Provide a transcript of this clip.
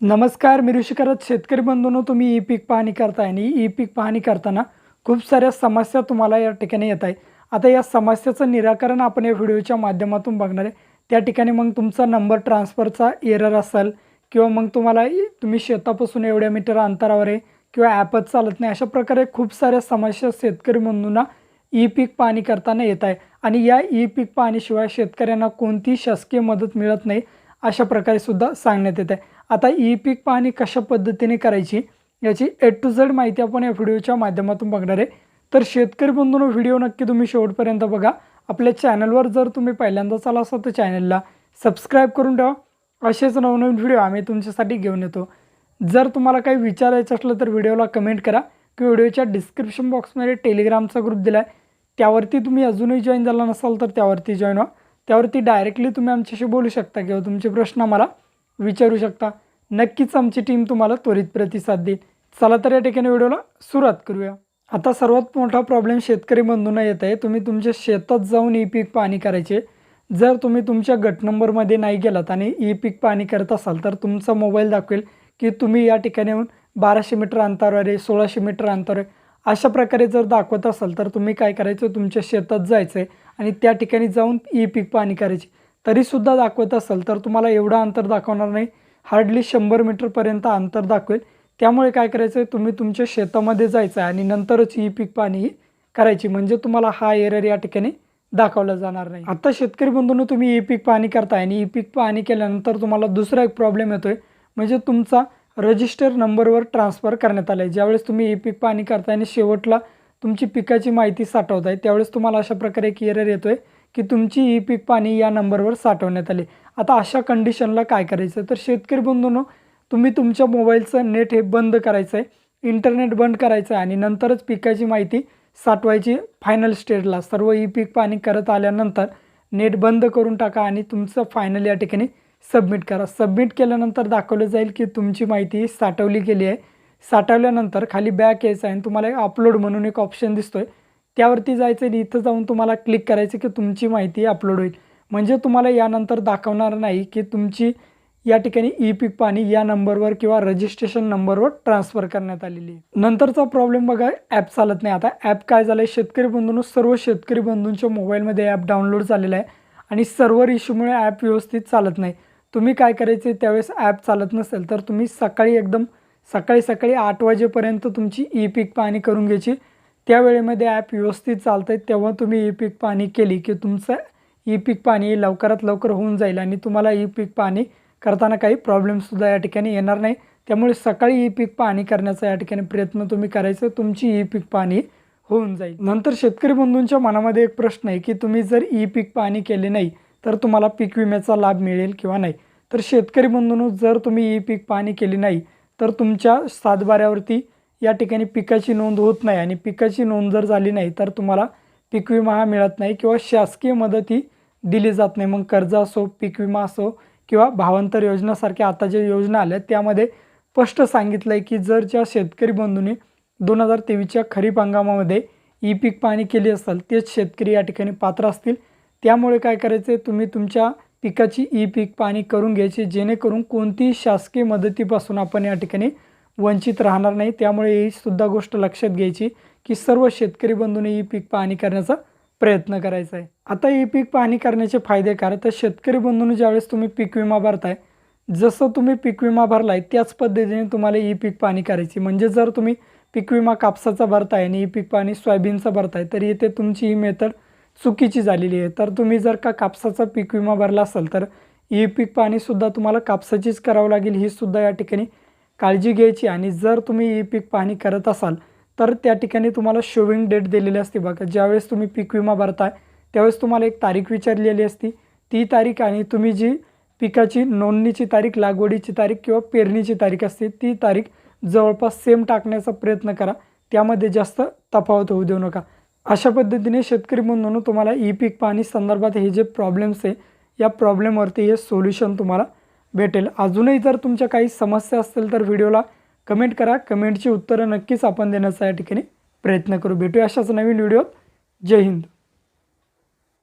नमस्कार मी ऋषी शेतकरी बंधूंनो तुम्ही ई पीक पाहणी करताय आणि ई पीक पाहणी करताना खूप साऱ्या समस्या तुम्हाला या ठिकाणी येत आहे आता या समस्याचं निराकरण आपण या व्हिडिओच्या माध्यमातून बघणार आहे. त्या ठिकाणी मग तुमचा नंबर ट्रान्सफरचा एरर असेल किंवा मग तुम्हाला तुम्ही शेतापासून एवढ्या मीटर अंतरावर आहे किंवा ॲपच चालत नाही अशा प्रकारे खूप साऱ्या समस्या शेतकरी बंधूंना ई पीक पाहणी करताना येत आहे. आणि या ई पीक पाहणीशिवाय शेतकऱ्यांना कोणतीही शासकीय मदत मिळत नाही अशा प्रकारे सुद्धा सांगण्यात येत आहे. आता ई पीक पाहणी कशा पद्धतीने करायची याची ए टू झेड माहिती आपण या व्हिडिओच्या माध्यमातून बघणार आहे. तर शेतकरी बंधूंनो व्हिडिओ नक्की तुम्ही शेवटपर्यंत बघा. आपल्या चॅनलवर जर तुम्ही पहिल्यांदाच आला असाल तर चॅनलला सबस्क्राईब करून ठेवा. असेच नवनवीन व्हिडिओ आम्ही तुमच्यासाठी घेऊन येतो. जर तुम्हाला काही विचारायचं असलं तर व्हिडिओला कमेंट करा किंवा व्हिडिओच्या डिस्क्रिप्शन बॉक्समध्ये टेलिग्रामचा ग्रुप दिला आहे त्यावरती तुम्ही अजूनही जॉईन झाला नसाल तर त्यावरती जॉईन व्हा. त्यावरती डायरेक्टली तुम्ही आमच्याशी बोलू शकता किंवा तुमचे प्रश्न आम्हाला विचारू शकता. नक्कीच आमची टीम तुम्हाला त्वरित प्रतिसाद देईल. चला तर या ठिकाणी व्हिडिओला सुरुवात करूया. आता सर्वात मोठा प्रॉब्लेम शेतकरी बंधूंना येत आहे. तुम्ही तुमच्या शेतात जाऊन ई पीक पाणी करायचे. जर तुम्ही तुमच्या गट नंबरमध्ये नाही गेलात आणि ई पीक पाणी करत असाल तर तुमचा मोबाईल दाखवेल की तुम्ही या ठिकाणी येऊन बाराशे मीटर अंतरावर आहे सोळाशे मीटर अंतरावर आहे. अशा प्रकारे जर दाखवत असाल तर तुम्ही काय करायचं? तुमच्या शेतात जायचं आहे आणि त्या ठिकाणी जाऊन ई पीक पाणी करायची. तरीसुद्धा दाखवत असाल तर तुम्हाला एवढं अंतर दाखवणार नाही. हार्डली शंभर मीटरपर्यंत अंतर दाखवेल. त्यामुळे काय करायचं आहे तुम्ही तुमच्या शेतामध्ये जायचं आहे आणि नंतरच ई पीक पाणी ही करायची. म्हणजे तुम्हाला हा एरर या ठिकाणी दाखवला जाणार नाही. आता शेतकरी बंधूंनो तुम्ही ई पीक पाहणी करताय आणि ई पीक पाहणी केल्यानंतर तुम्हाला दुसरा एक प्रॉब्लेम येतोय. म्हणजे तुमचा रजिस्टर नंबरवर ट्रान्सफर करण्यात आला आहे ज्यावेळेस तुम्ही ई पीक पाहणी करताय आणि शेवटला तुमची पिकाची माहिती साठवताय त्यावेळेस तुम्हाला अशा प्रकारे एक एरर येतोय. की तुमची ई पीक पाणी या नंबरवर साठवण्यात आली. आता अशा कंडिशनला काय करायचं? तर शेतकरी बंधूंनो तुम्ही तुमच्या मोबाईलचं नेट हे बंद करायचं आहे इंटरनेट बंद करायचं आहे आणि नंतरच पिकाची माहिती साठवायची फायनल स्टेजला सर्व ई पीक पाणी करत आल्यानंतर नेट बंद करून टाका आणि तुमचं फायनल या ठिकाणी सबमिट करा. सबमिट केल्यानंतर दाखवलं जाईल की तुमची माहिती साठवली गेली आहे. साठवल्यानंतर खाली बॅक यायचं आहे आणि तुम्हाला एक अपलोड म्हणून एक ऑप्शन दिसतोय. त्यावरती जायचं आणि इथं जाऊन तुम्हाला क्लिक करायचं की तुमची माहिती अपलोड होईल. म्हणजे तुम्हाला यानंतर दाखवणार नाही की तुमची या ठिकाणी ई पीक पाणी या नंबरवर किंवा रजिस्ट्रेशन नंबरवर ट्रान्सफर करण्यात आलेली आहे. नंतरचा प्रॉब्लेम बघा ॲप चालत नाही. आता ॲप काय झालं आहे शेतकरी बंधूंनो सर्व शेतकरी बंधूंच्या मोबाईलमध्ये ॲप डाउनलोड झालेला आहे आणि सर्व्हर इश्यूमुळे ॲप व्यवस्थित चालत नाही. तुम्ही काय करायचे? त्यावेळेस ॲप चालत नसेल तर तुम्ही सकाळी एकदम सकाळी सकाळी आठ वाजेपर्यंत तुमची ई पीक पाहणी करून घ्यायची. त्या वेळेमध्ये ॲप व्यवस्थित चालतं आहे तेव्हा तुम्ही ई पीक पाहणी केली की तुमचं ई पीक पाणी लवकरात लवकर होऊन जाईल आणि तुम्हाला ई पीक पाणी करताना काही प्रॉब्लेमसुद्धा या ठिकाणी येणार नाही. त्यामुळे सकाळी ई पीक पाणी करण्याचा या ठिकाणी प्रयत्न तुम्ही करायचं तुमची ई पीक पाणी होऊन जाईल. नंतर शेतकरी बंधूंच्या मनामध्ये एक प्रश्न आहे की तुम्ही जर ई पीक पाणी केले नाही तर तुम्हाला पीक विम्याचा लाभ मिळेल किंवा नाही? तर शेतकरी बंधूंनो जर तुम्ही ई पीक पाणी केली नाही तर तुमच्या सातबाऱ्यावरती या ठिकाणी पिकाची नोंद होत नाही आणि पिकाची नोंद जर झाली नाही तर तुम्हाला पीक विमा हा मिळत नाही किंवा शासकीय मदत ही दिली जात नाही. मग कर्ज असो पीक विमा असो किंवा भावांतर योजनासारख्या आता ज्या योजना आल्या त्यामध्ये स्पष्ट सांगितलं आहे की जर ज्या शेतकरी बंधूंनी दोन हजार तेवीसच्या खरीप हंगामामध्ये ई पीक पाणी केली असेल तेच शेतकरी या ठिकाणी पात्र असतील. त्यामुळे काय करायचं आहे तुम्ही तुमच्या पिकाची ई पीक पाणी करून घ्यायची जेणेकरून कोणतीही शासकीय मदतीपासून आपण या ठिकाणी वंचित राहणार नाही. त्यामुळे ही सुद्धा गोष्ट लक्षात घ्यायची की सर्व शेतकरी बंधूने ही पीक पाहणी करण्याचा प्रयत्न करायचा आहे. आता ई पीक पाहणी करण्याचे फायदे काय? तर शेतकरी बंधूंनी ज्यावेळेस तुम्ही पीक विमा भरताय जसं तुम्ही पीक विमा भरलाय त्याच पद्धतीने तुम्हाला ई पीक पाणी करायची. म्हणजे जर तुम्ही पीक विमा कापसाचा भरताय आणि ई पीक पाणी सोयाबीनचा भरताय तर इथे तुमची ही मेथड चुकीची झालेली आहे. तर तुम्ही जर का कापसाचा पीक विमा भरला असाल तर ई पीक पाणीसुद्धा तुम्हाला कापसाचीच करावं लागेल. ही सुद्धा या ठिकाणी काळजी घ्यायची आणि जर तुम्ही ई पीक पाहणी करत असाल तर त्या ठिकाणी तुम्हाला शोविंग डेट दिलेली असते बघा. ज्यावेळेस तुम्ही पीक विमा भरताय त्यावेळेस तुम्हाला एक तारीख विचारलेली असती. ती तारीख आणि तुम्ही जी पिकाची नोंदणीची तारीख लागवडीची तारीख किंवा पेरणीची तारीख असते ती तारीख जवळपास सेम टाकण्याचा प्रयत्न करा. त्यामध्ये जास्त तफावत होऊ देऊ नका. अशा पद्धतीने शेतकरी म्हणून तुम्हाला ई पीक पाणी संदर्भात हे जे प्रॉब्लेम्स आहे या प्रॉब्लेमवरती हे सोल्युशन तुम्हाला भेटेल. अजूनही जर तुमच्या काही समस्या असतील तर व्हिडिओला कमेंट करा. कमेंटची उत्तरं नक्कीच आपण देण्याचा या ठिकाणी प्रयत्न करू. भेटूया अशाच नवीन व्हिडिओत. जय हिंद.